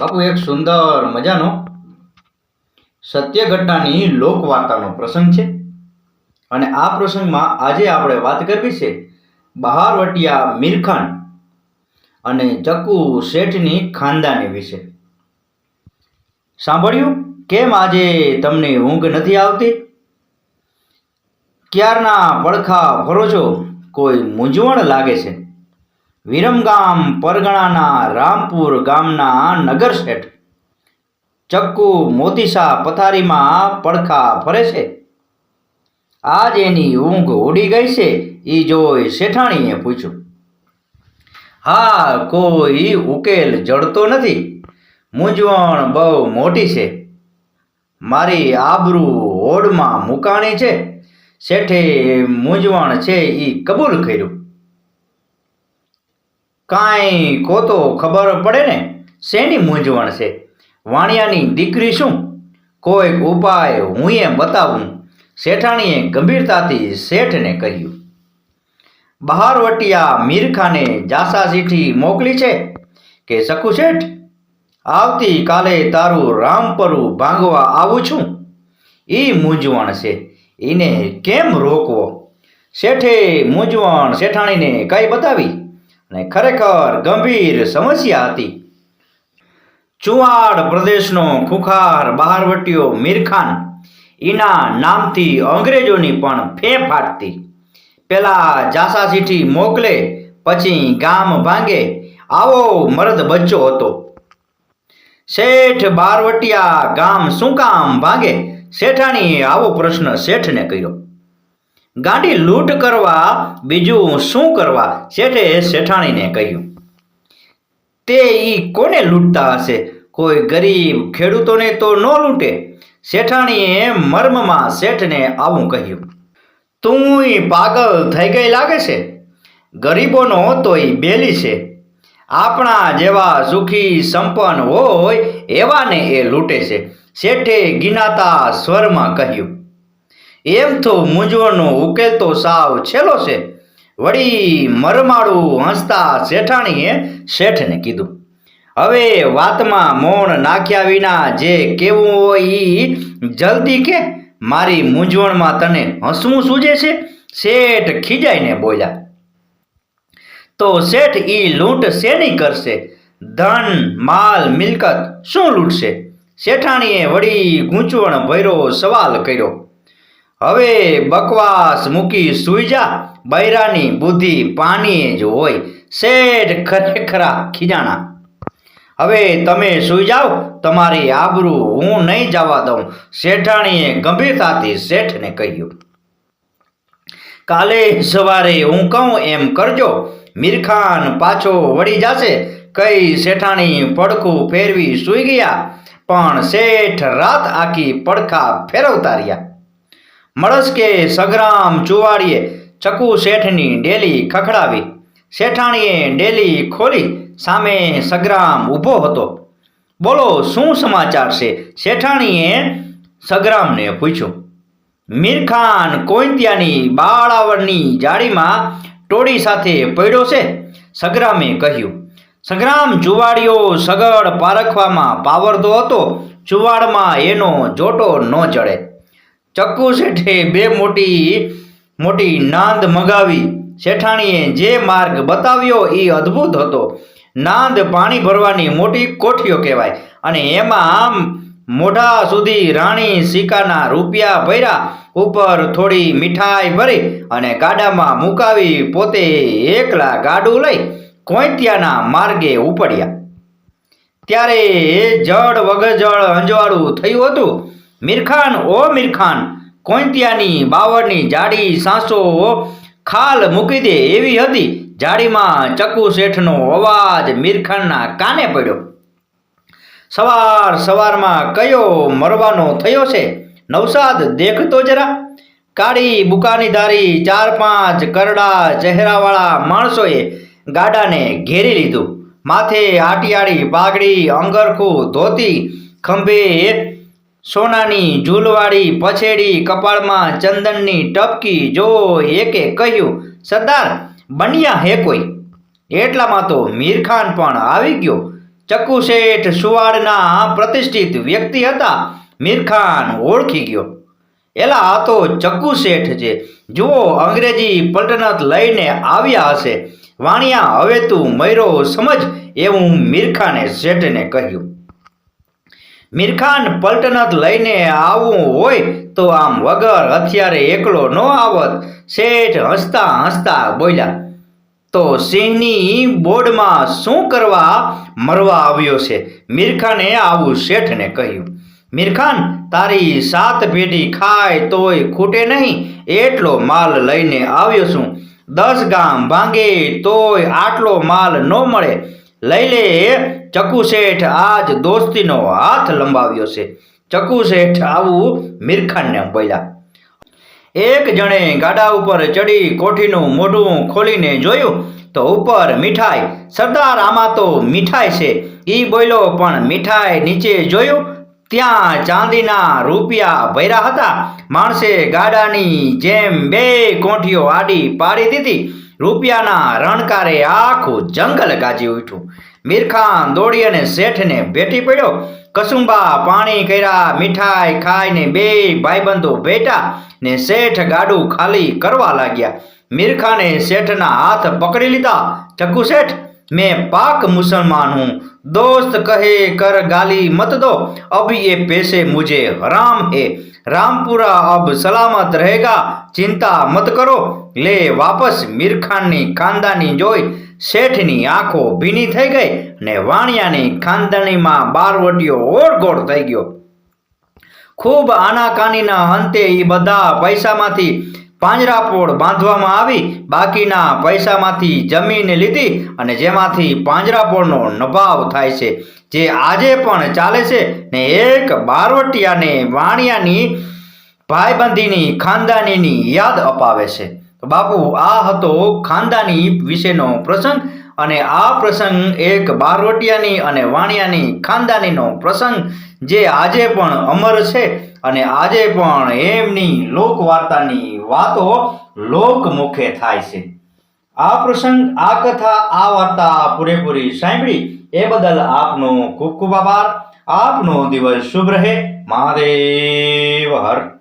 બાપુ, એક સુંદર મજાનો સત્ય ઘટનાની લોકવાર્તાનો પ્રસંગ છે. અને આ પ્રસંગમાં આજે આપણે વાત કરવી છે બહારવટિયા મીરખાન અને ચક્કુ શેઠની ખાનદાની વિશે. સાંભળ્યું? કેમ આજે તમને ઊંઘ નથી આવતી? ક્યારના પડખા ફરો છો કોઈ મૂંઝવણ લાગે છે? વિરમગામ, પરગણાના, રામપુર ગામના નગર શેઠ. ચક્કુ, મોતીસા, પથારીમાં પડખા ફરે છે. આજ એની ઊંઘ ઉડી ગઈ છે એ જોઈ શેઠાણીએ પૂછ્યું. હા, કોઈ ઉકેલ જડતો નથી. મૂંઝવણ બહુ મોટી છે. મારી આબરૂ હોડમાં મુકાણી છે. શેઠે મૂંઝવણ છે એ કબૂલ કર્યું. કાંઈ કોતો ખબર પડે ને? શેની મૂંઝવણ છે? વાણિયાની દીકરી શું? કોઈક ઉપાય હું એ બતાવું. શેઠાણીએ ગંભીરતાથી શેઠને કહ્યું બહારવટિયા મીરખાને જાસા ચીઠી મોકલી છે કે શકુ શેઠ? આવતીકાલે તારું રામપરું ભાંગવા આવું છું. એ મૂંઝવણ છે. એને કેમ રોકવો? શેઠે મૂંઝવણ શેઠાણીને કઈ બતાવી અને ખરેખર ગંભીર સમસ્યા હતી. ચુવાડ પ્રદેશનો ખુખાર બહારવટીયો મીરખાન એના નામથી અંગ્રેજોની પણ ફે ફાટતી. પેલા જાસા ચીઠી મોકલે, પછી ગામ ભાંગે, આવો મરદ બચ્ચો હતો. શેઠ બારવટિયા ગામ શું કામ ભાંગે? શેઠાણીએ આવો પ્રશ્ન શેઠને કર્યો. ગાંડી લૂંટ કરવા, બીજું શું કરવા? શેઠે શેઠાણીને કહ્યું, તે ઈ કોને લૂંટતા હશે? કોઈ ગરીબ ખેડૂતોને તો ન લૂંટે. શેઠાણીએ મર્મમાં શેઠને આવું કહ્યું, તું પાગલ થઈ ગઈ લાગે છે? ગરીબોનો તો એ બેલી છે. આપણા જેવા સુખી સંપન્ન હોય એવાને એ લૂંટે છે. શેઠે ગિનાતા સ્વરમાં કહ્યું એમ તો મૂંઝવણનો ઉકેલ તો સાવ છેલ્લો છે. વળી મરમાળું હસતા શેઠાણીએ શેઠને કીધું, હવે વાતમાં મૌન નાખ્યા વિના જે કેવું હોય એ જલ્દી કે? મારી મૂંઝવણમાં તને હસવું સૂજે છે? શેઠ ખીજાઈને બોલ્યા, તો શેઠ ઈ લૂંટ શેની કરશે? ધન, માલ, મિલકત શું લૂંટશે? શેઠાણીએ વળી ગૂંચવણ ભર્યો સવાલ કર્યો હવે બકવાસ મૂકી સૂઈ જા. બૈરાની બુદ્ધિ પાણી જ હોય. શેઠ ખરેખરા ખીજાણા. હવે તમે સૂઈ જાઓ. તમારી આબરૂ હું નહીં જવા દઉં. શેઠાણીએ ગંભીરતાથી શેઠને કહ્યું. કાલે સવારે હું કહું એમ કરજો. મીરખાન પાછો વળી જાશે. કઈ શેઠાણી પડખું ફેરવી સૂઈ ગયા. પણ શેઠ રાત આખી પડખા ફેરવતા રહ્યા. મળસ્કે સગ્રામ ચુવાડીએ ચકુ શેઠની ડેલી ખખડાવી. શેઠાણીએ ડેલી ખોલી, સામે સગ્રામ ઊભો હતો. બોલો, શું સમાચાર છે? શેઠાણીએ સગ્રામને પૂછ્યું. મીરખાન કોઈત્યાની બાળાવરની જાળીમાં ટોળી સાથે પડ્યો છે? સગ્રામે કહ્યું. સગ્રામ જુવાડીઓ સગડ પારખવામાં પાવરતો હતો. ચુવાડમાં એનો જોટો ન ચડે. ચક્કુ શેઠે બે મોટી મોટી નાંદ મગાવી. શેઠાણીએ જે માર્ગ બતાવ્યો એ અદ્ભુત હતો. નાંદ પાણી ભરવાની મોટી કોઠીઓ કહેવાય અને એમાં મોઢા સુધી રાણી સિક્કાના રૂપિયા ભર્યા. ઉપર થોડી મીઠાઈ ભરી અને ગાડામાં મુકાવી પોતે એકલા ગાડું લઈ કોઈત્યાના માર્ગે ઉપડ્યા. ત્યારે જળ વગજળ અંજવાળું થયું હતું. મીરખાન, ઓ મિરખાન કોઈત્યાની બાવળની જાડી સાંસો ખાલ મૂકી દે એવી હતી. જાડીમાં ચક્કુ શેઠનો અવાજ મીરખાનના કાને પડ્યો? સવાર સવારમાં કયો મરવાનો થયો છે? નવસાદ દેખતો જરા. કાળી બુકાની ધારી ચાર પાંચ કરડા ચહેરાવાળા માણસોએ ગાડાને ઘેરી લીધું. માથે આટિયાળી પાઘડી અંગરખું ધોતી ખંભે સોનાની ઝૂલવાળી પછેડી કપાળમાં ચંદનની ટપકી જો એકે કહ્યું, સરદાર, બન્યા હે કોઈ? એટલામાં તો મીરખાન પણ આવી ગયો. ચક્કુ શેઠ સુવાડના પ્રતિષ્ઠિત વ્યક્તિ હતા, મીરખાન ઓળખી ગયો. એલા આ તો ચક્કુ શેઠ છે. જુઓ, અંગ્રેજી પલટનત લઈને આવ્યા હશે. વાણિયા હવે તું મયરો સમજ, એવું મીરખાને શેઠને કહ્યું. મીરખાન પલટનત લઈને આવવું હોય તો આમ વગર હથિયારે એકલો ન આવત. શેઠ હસતા હસતા બોલ્યા, તો સિંહની બોર્ડમાં શું કરવા મરવા આવ્યો છે? મીરખાને આવું શેઠને કહ્યું, મીરખાન, તારી સાત પેઢી ખાય તોય ખૂટે નહીં. એટલો માલ લઈને આવ્યો છું. દસ ગામ ભાંગે તોય આટલો માલ ન મળે. લઈ લે. ચકુ શેઠ આજ દોસ્તીનો હાથ લંબાવ્યો છે. ચકુ શેઠ આવું મીરખાનને બોલ્યા. એક જણે ગાડા ઉપર ચડી કોઠીનું મોઢું ખોલીને જોયું તો ઉપર મીઠાઈ, સરદાર આમાં તો મીઠાઈ છે. ઈ બોલ્યો, પણ મીઠાઈ નીચે જોયું? ત્યાં ચાંદીના રૂપિયા ભર્યા હતા. માણસે ગાડાની જેમ બે કોઠીઓ આડી પાડી દીધી. રૂપિયાના રણકારે આખું જંગલ ગાજી ઉઠ્યું મીરખાન દોડી અને શેઠને ભેટી પડ્યો કસુંબા પાણી કર્યા મીઠાઈ ખાઈને બે ભાઈબંધો ભેટા ને શેઠ ગાડું ખાલી કરવા લાગ્યા મીરખાને શેઠના હાથ પકડી લીધા ચક્કુ શેઠ मैं पाक मुसलमान हूँ दोस्त कहे कर गाली मत दो अब ये पैसे मुझे हराम है રામપુરા અબ સલામત રહેગા, ચિંતા મત કરો. લે વાપસ મીરખાનની ખાનદાની જોઈ શેઠની આંખો ભીની થઈ ગઈ ને વાણિયાની ખાનદાનીમાં બારવટીઓ ઓળઘોળ થઈ ગયો. ખૂબ આનાકાનીના અંતે એ બધા પૈસામાંથી પાંજરાપોળ બાંધવામાં આવી, બાકીના પૈસામાંથી જમીન લીધી અને જેમાંથી પાંજરાપોળનો નભાવ થાય છે. જે આજે પણ ચાલે છે ને એક બારવટિયાને વાણિયાની ભાઈબંધીની ખાનદાનીની યાદ અપાવે છે. તો બાપુ, આ હતો ખાનદાની વિશેનો પ્રસંગ અને આ પ્રસંગ એક બારવટિયાની અને વાણિયાની ખાનદાનીનો પ્રસંગ જે આજે પણ અમર છે. અને આજે પણ એમની લોકવાર્તાની વાતો લોકમુખે થાય છે. આ પ્રસંગ, આ કથા, આ વાર્તા પૂરેપૂરી સાંભળી એ બદલ આપનો ખૂબ ખૂબ આભાર. આપનો દિવસ શુભ રહે. મહાદેવ હર